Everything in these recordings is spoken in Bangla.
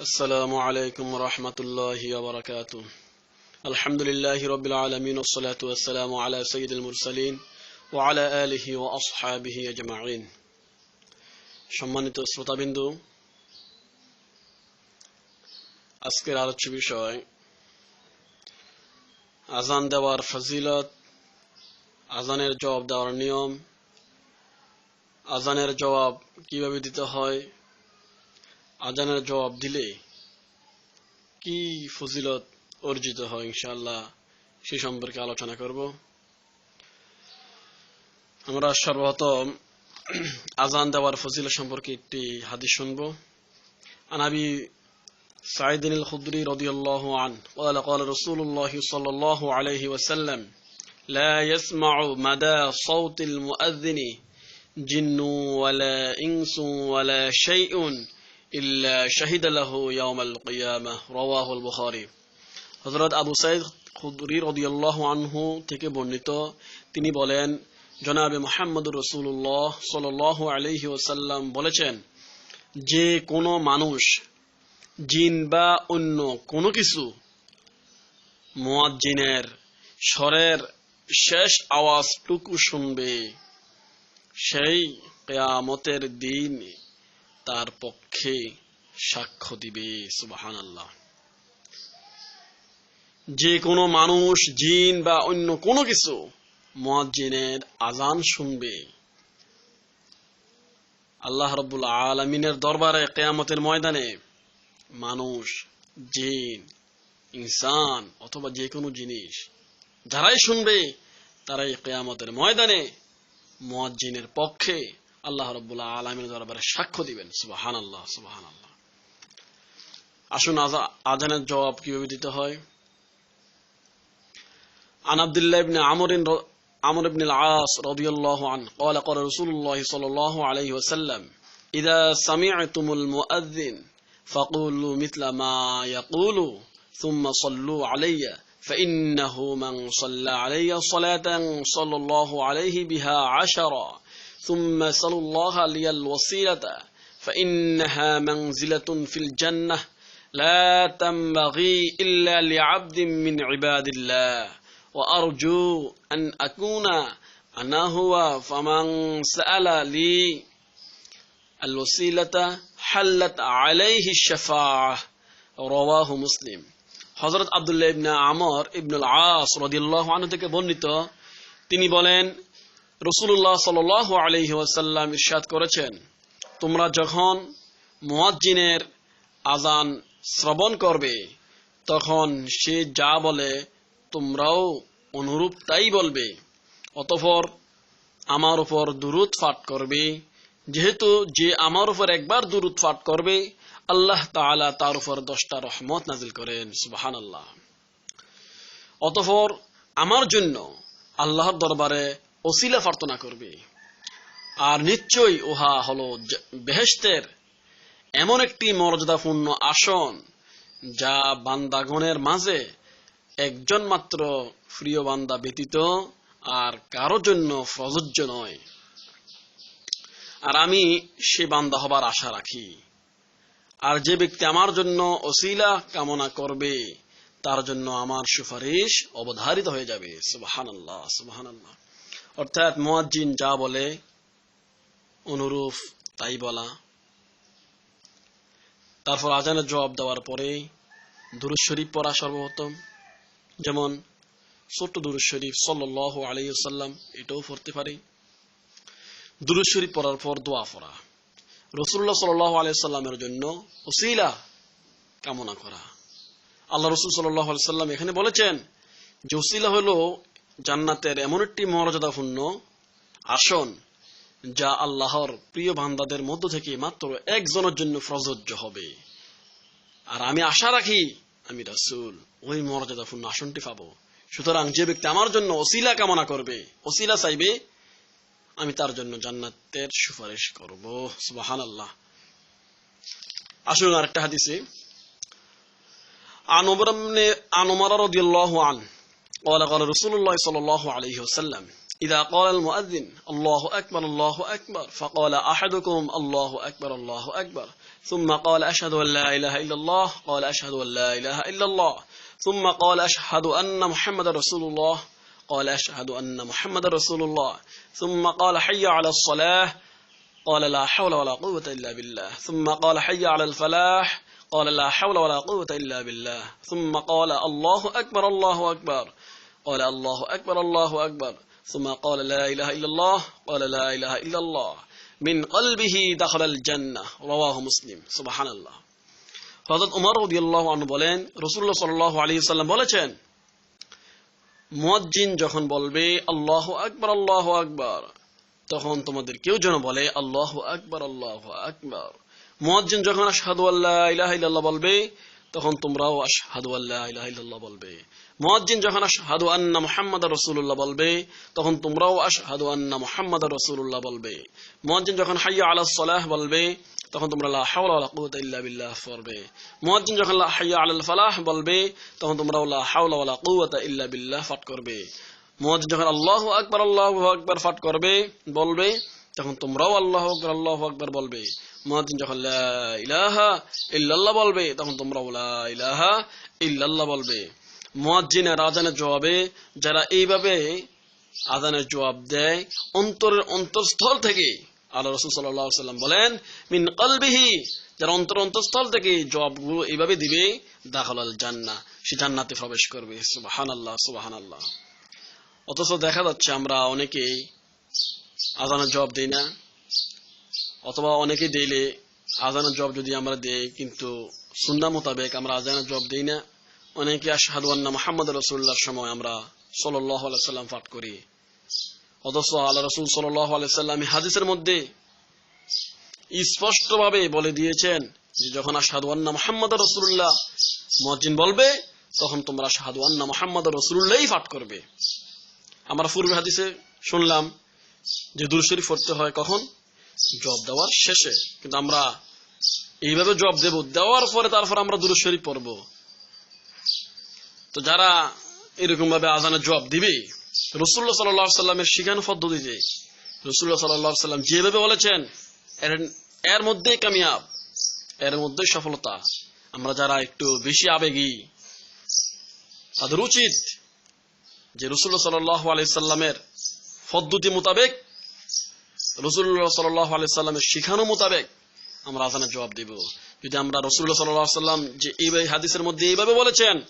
السلام عليكم ورحمة الله وبركاته الحمد لله رب العالمين والصلاة والسلام على سيد المرسلين وعلى آله وأصحابه أجمعين সম্মানিত শ্রোতাবিন্দু আজকের আলোচ্য বিষয় আজান দেওয়ার ফজিলত আজানের জবাব দেওয়ার নিয়ম আজানের জবাব কিভাবে দিতে হয় আজানের জবাব দিলে কি ফজিলত অর্জিত হয় ইনশাআল্লাহ সে সম্পর্কে আলোচনা করব আমরা সর্বপ্রথম আজান দেওয়ার ফজিলত সম্পর্কে একটি হাদিস শুনব আনাবি سعيد الخدري رضي الله عنه قال قال رسول الله صلى الله عليه وسلم لا يسمع مدى صوت المؤذن جن ولا إنس ولا شيء তিনি বলেন, জনাবে মোহাম্মদুর রসুল্লাহ ওসাল্লাম বলেছেন, যে কোনো মানুষ, জিন বা অন্য কোনো কিছু, মোয়াজ্জিনের স্বরের শেষ আওয়াজটুকু শুনবে। সেই কেয়ামতের দিন তার পক্ষে সাক্ষ্য দিবে সুবাহান আল্লাহ যে কোনো মানুষ, জিন বা অন্য কোনো কিছু মুয়াজ্জিনের আজান শুনবে। আল্লাহ রব্বুল আলমিনের দরবারে কেয়ামতের ময়দানে মানুষ, জিন, ইনসান অথবা যে কোনো জিনিস যারাই শুনবে, তারাই কেয়ামতের ময়দানে মুয়াজ্জিনের পক্ষে আল্লাহ রব্বুল্লাহ আলমিনের দরবারে সাক্ষ্য দিবেন সুবাহান আল্লাহ সুবাহান আল্লাহ আসুন আজানের জবাব কিভাবে দিতে হয় عن عبد الله بن عمرو عمرو بن العاص رضي الله عنه قال قال رسول الله صلى الله عليه وسلم إذا سمعتم المؤذن فقولوا مثل ما يقول ثم صلوا علي فإنه من صلى علي صلاة صلى الله عليه بها عشرا ثم صلوا الله لي الوسيلة فإنها منزلة في الجنة لا تنبغي إلا لعبد من عباد الله وأرجو أن أكون أنا هو فمن سأل لي الوسيلة حلت عليه الشفاعة رواه مسلم হজরত আবদুল্লাহ ইবনে আমর ইবনুল আস রদিল্লাহ আনু থেকে বর্ণিত তিনি বলেন রসুল্লাহ সাল আলহি ওয়াসাল্লাম ইরশাদ করেছেন, তোমরা যখন মুয়াজ্জিনের আজান শ্রবণ করবে, তখন সে যা বলে তোমরাও অনুরূপ তাই বলবে। অতঃপর আমার উপর দুরুদ ফাট করবে। যেহেতু যে আমার উপর একবার দুরুদ ফাট করবে, আল্লাহ তাআলা তার উপর দশটা রহমত নাজিল করেন সুবাহান আল্লাহ অতঃপর আমার জন্য আল্লাহর দরবারে ওসিলা প্রার্থনা করবে। আর নিশ্চয়ই উহা হলো বেহেস্তের এমন একটি মর্যাদাপূর্ণ আসন, যা বান্দাগণের মাঝে একজন মাত্র প্রিয় বান্দা ব্যতীত আর কারও জন্য প্রযোজ্য নয়। আর আমি সে বান্দা হবার আশা রাখি। আর যে ব্যক্তি আমার জন্য অসিলা কামনা করবে, তার জন্য আমার সুপারিশ অবধারিত হয়ে যাবে। সুবাহান আল্লাহ সুবাহান আল্লাহ অর্থাৎ মোয়াজ্জিন যা বলে, অনুরূপ তাই বলা। তারপর আজানের জবাব দেওয়ার পরে দুরুদ শরীফ পড়া সর্বপ্রথম। যেমন, ছোট্ট দুরুদ শরীফ সাল্লাহ আলাইসাল্লাম এটাও পড়তে পারি। দুরুদ শরীফ পড়ার পর দোয়া পড়া। রসুল্লাহ সাল্লাহ আলাইসাল্লামের জন্য ওসিলা কামনা করা। আল্লাহ রসুল সাল্লাহ সাল্লাম এখানে বলেছেন যে ওসিলা হলো জান্নাতের এমন একটি মর্যাদাপূর্ণ আসন যা আল্লাহর প্রিয় বান্দাদের মধ্য থেকে মাত্র একজনের জন্য প্রযোজ্য হবে। আর আমি আশা রাখি, আমি রাসুল, ওই মর্যাদাপূর্ণ আসনটি পাবো। সুতরাং যে ব্যক্তি আমার জন্য অসিলা কামনা করবে অসিলা চাইবে, আমি তার জন্য জান্নাতের সুপারিশ করব। সুবাহান আল্লাহ আসুন আরেকটা হাদিসে। আনবরমনে আনমারা রদিয়াল্লাহু আনহু। قال قال رسول الله صلى الله عليه وسلم إذا قال المؤذن الله أكبر الله أكبر فقال أحدكم الله أكبر الله أكبر ثم قال أشهد أن لا إله إلا الله قال أشهد أن لا إله إلا الله ثم قال أشهد أن محمد رسول الله قال أشهد أن محمد رسول الله ثم قال حي على الصلاة قال لا حول ولا قوة إلا بالله ثم قال حي على الفلاح قال لا حول ولا قوة إلا بالله ثم قال الله أكبر الله أكبر قال الله أكبر الله أكبر ثم قال لا إله إلا الله قال لا إله إلا الله من قلبه دخل الجنة رواه مسلم سبحان الله হযরত উমর রাদিয়াল্লাহু আনহু বলেন রাসূলুল্লাহ সাল্লাল্লাহু আলাইহি সাল্লাম বলেছেন মুয়াজ্জিন যখন বলবে আল্লাহু আকবার আল্লাহু আকবার তখন তোমাদের কেউ যেন বলে, আল্লাহু আকবার আল্লাহু আকবার। মুয়াজ্জিন যখন আশহাদু আল্লা ইলাহা বলবে, তখন তোমরাও আশহাদু আল্লা ইলাহা বলবে। মুয়াজ্জিন যখন আশহাদু আন্না মুহাম্মাদার রাসূলুল্লাহ বলবে, তখন তোমরাও আশহাদু আন্না মুহাম্মাদার রাসূলুল্লাহ বলবে। মুয়াজ্জিন যখন হাইয়া আলাস সালাহ বলবে, তখন তোমরা লা হাওলা ওয়ালা কুওয়াতা ইল্লা বিল্লাহ পড়বে। মুয়াজ্জিন যখন লা হাইয়া আলাল ফালাহ বলবে, তখন তোমরা লা হাওলা ওয়ালা কুওয়াতা ইল্লা বিল্লাহ পাঠ করবে। মুয়াজ্জিন যখন আল্লাহু আকবার আল্লাহু আকবার পাঠ করবে, বলবে, তখন তোমরাও আল্লাহু আকবার আল্লাহু আকবার বলবে। মুয়াজ্জিন যখন ইলাহা ইল্লাল্লাহ বলবে, তখন তোমরাও ইলাহা ইল্লাল্লাহ বলবে। মুয়াজ্জিনের আজানের জবাবে যারা এইভাবে আজানের জবাব দেয়, অন্তরের অন্তরস্থল থেকে আল্লাহ রসুল সাল্লাহ সাল্লাম বলেন, মিন কলবিহি যারা অন্তর অন্তরস্থল থেকে জবাবগুলো এইভাবে দিবে দাখল আল জান্না সে জান্নাতে প্রবেশ করবে। সুবাহান আল্লাহ সুবাহান আল্লাহ অথচ দেখা যাচ্ছে আমরা অনেকেই আজানের জবাব দিই না, অথবা অনেকে দিলে আজানের জবাব যদি আমরা দেই, কিন্তু সুন্না মোতাবেক আমরা আজানের জবাব দিই না। অনেকে আশহাদু আন্না মুহাম্মদ রসুল্লাহর সময় আমরা সাল্লাহ সাল্লাম পাঠ করি। অথচ আল্লাহ রসুল সাল্লাম হাদিসের মধ্যে স্পষ্টভাবে বলে দিয়েছেন যে যখন আশহাদু আন্না মুহাম্মদ রসুল্লাহ মজিন বলবে, তখন তোমরা শাহাদু আন্না মোহাম্মদ রসুল্লাহ পাঠ করবে। আমরা পূর্বে হাদিসে শুনলাম যে দুর শরীফ পড়তে হয় কখন? জব দেওয়ার শেষে। কিন্তু আমরা এইভাবে জব দেব, দেওয়ার পরে তারপর আমরা দুর শরীফ পড়ব। তো যারা এরকম ভাবে আজানের জবাব দিবে রসুল্লাহ সাল্লামের শিখানো পদ্ধতিতে রসুল্লাহ সাল্লাম যেভাবে বলেছেন এর মধ্যেই কামিয়াব, এর মধ্যেই সফলতা। আমরা যারা একটু বেশি আবেগী, তাদের উচিত যে রসুল্লাহ সাল্লাহ আলাইসাল্লামের পদ্ধতি মোতাবেক রসুল্লাহ সাল্লাহ আলাইসাল্লামের শিখানো মোতাবেক আমরা আজানের জবাব দিব। যদি আমরা রসুল্লাহ সাল্লাহ সাল্লাম যে এইভাবে হাদিসের মধ্যে এইভাবে বলেছেন,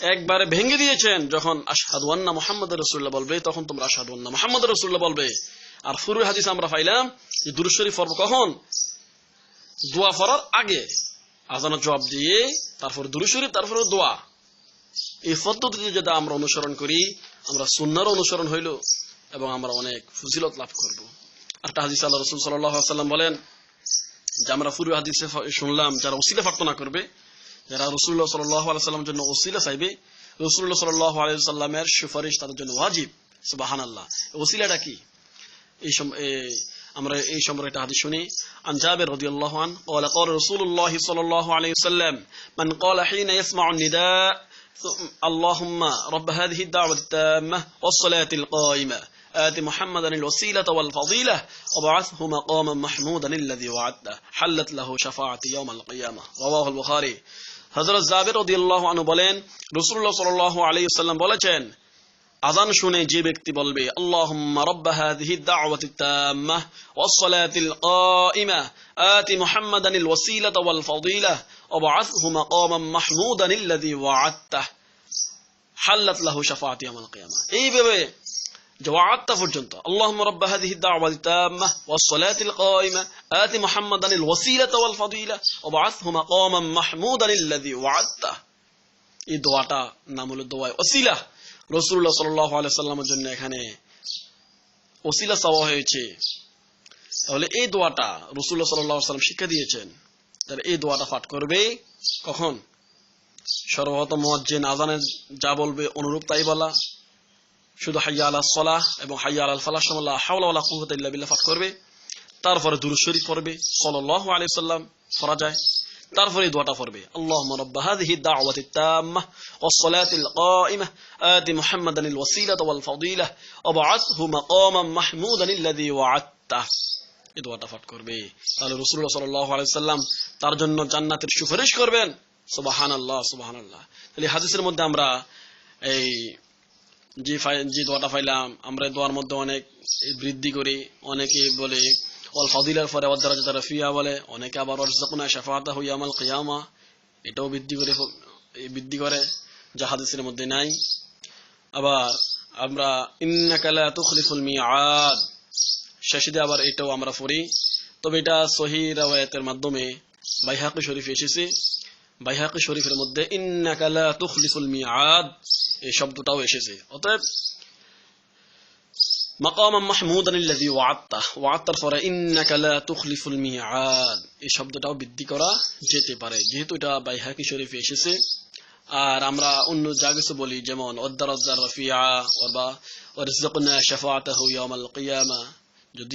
একবারে ভেঙে দিয়েছেন, যখন আশহাদুয়ান্না মোহাম্মদ রসুল্লাহ বলবে, তখন তোমরা আশহাদুয়ান্না মোহাম্মদ রসুল্লাহ বলবে। আর ফুরুর হাদিস আমরা পাইলাম যে দুরুশ্বরী পর্ব কখন? দোয়া ফরার আগে। আজানের জবাব দিয়ে, তারপর দুরুশ্বরী তারপর দোয়া। এই পদ্ধতিতে যদি আমরা অনুসরণ করি আমরা সুন্নার অনুসরণ হইল এবং আমরা অনেক ফজিলত লাভ করব একটা হাদিস আল্লাহ রসুল সাল্লাম বলেন যে আমরা ফুরু হাদিসে শুনলাম যারা ওসিলা প্রার্থনা করবে যারা রসুল্লাহ সাল্লামের জন্য ওসিলা চাইবে রসুল্লাহ সাল্লামের সুপারিশ তাদের জন্য ওয়াজিব সুবাহান আল্লাহ ওসিলাটা কি এই আমরা এই সম্পর্কে একটা হাদিস শুনি عن جابر رضي الله عنه قال قال رسول الله صلى الله عليه وسلم من قال حين يسمع النداء اللهم رب هذه الدعوة التامة والصلاة القائمة آت محمدا الوسيلة والفضيلة وبعثه مقاما محمودا الذي وعدته حلت له شفاعة يوم القيامة رواه البخاري হজরত জাবের রদিয়াল্লাহ আনু বলেন রসুল্লাহ সাল্লাহ আলাইসাল্লাম বলেছেন আজান শুনে যে ব্যক্তি বলবে আল্লাহুম্মা রাব্বা হাযিহি দাওয়াতি তাম্মাহ ওয়াস-সালাতিল কাইমা আতি মুহাম্মাদানিল ওয়াসিলাতা ওয়াল ফাদিলা ওয়াবআথহু মাকামান মাহমুদান আল্লাযী ওয়া'আদতাহ হাল্লাত লাহু শাফাআতি ইয়াউমাল কিয়ামা এইভাবে جوعدت পর্যন্ত اللهم رب هذه الدعوة التامة والصلاة القائمة آت محمدا الوسيلة والفضيلة وبعثه مقاما محمودا الذي وعدته এই দোয়াটা নাম হলো দোয়া ওসিলা রসুল্লাহ সাল্লাহ সাল্লামের জন্য এখানে ওসিলা চাওয়া হয়েছে। তাহলে এই দোয়াটা রসুল্লাহ সাল্লাহ সাল্লাম শিক্ষা দিয়েছেন। তাহলে এই দোয়াটা পাঠ করবে কখন? যা বলবে অনুরূপ তাই বলা। শুধু হাইয়া আল্লাহ সলাহ এবং হাইয়া আল ফালাহ সাল্লাহ হাওলা কুহত ইল্লা পাঠ করবে। তারপরে দুরুদ শরীফ পড়বে। সাল্লাল্লাহু আলাইহি সাল্লাম যায়। তারপরে দোয়াটা পড়বে। মাহমুদান আল্লাযী ওয়া'আদতাহ এই দোয়াটা পাঠ করবে। তাহলে রসুল্লাহ সাল্লাহ আলাইসাল্লাম তার জন্য জান্নাতের সুপারিশ করবেন। সুবাহান আল্লাহ সুবাহান আল্লাহ তাহলে হাদিসের মধ্যে আমরা এই যে যে দোয়াটা পাইলাম, আমরা দোয়ার মধ্যে অনেক বৃদ্ধি করি অনেকে বলে অল ফাদিলার পরে অদ্দারাজা রফিয়া বলে, অনেকে আবার অর্জকুনা শাফাতা হইয়া আমাল কিয়ামা, এটাও বৃদ্ধি করে বৃদ্ধি করে, যা হাদিসের মধ্যে নাই। আবার আমরা ইন্নাকা লা তুখলিফুল মিআদ শেষে আবার এটাও আমরা পড়ি। তবে এটা সহি রাওয়ায়াতের মাধ্যমে বাইহাকি শরীফ এসেছে। বাইহাকি শরীফের মধ্যে ইন্নাকা লা তুখলিফুল মিআদ, এই শব্দটাও এসেছে। অতএব যদি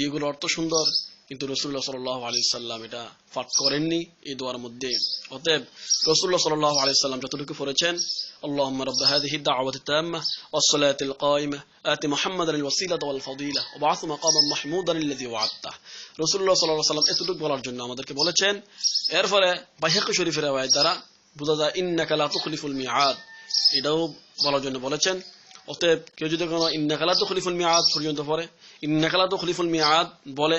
এগুলো অর্থ সুন্দর, কিন্তু রসুল্লাহ সাল্লাহ আলি সাল্লাম এটা পাঠ করেননি এই দোয়ার মধ্যে। অতএব রসুল্লাহ সাল্লাহ আলি সাল্লাম যতটুকু পড়েছেন اللهم رب هذه الدعوة التامة والصلاة القائمة آت محمدا الوسيلة والفضيلة وبعث مقاما محمودا الذي وعدته رسول الله صلى الله عليه وسلم এতটুকু বলার জন্য আমাদেরকে বলেছেন এরপরে বাইহাকি শরীফের রেওয়ায়াত দ্বারা বোঝা যায় ইন্নাকা লা তুখলিফুল মিআদ এটাও বলার জন্য বলেছেন অতএব কেউ যদি কোনো ইন্নাকালা তো খলিফুল মিয়াদ পর্যন্ত পড়ে ইন্নাকালা তো খলিফুল মিয়াদ বলে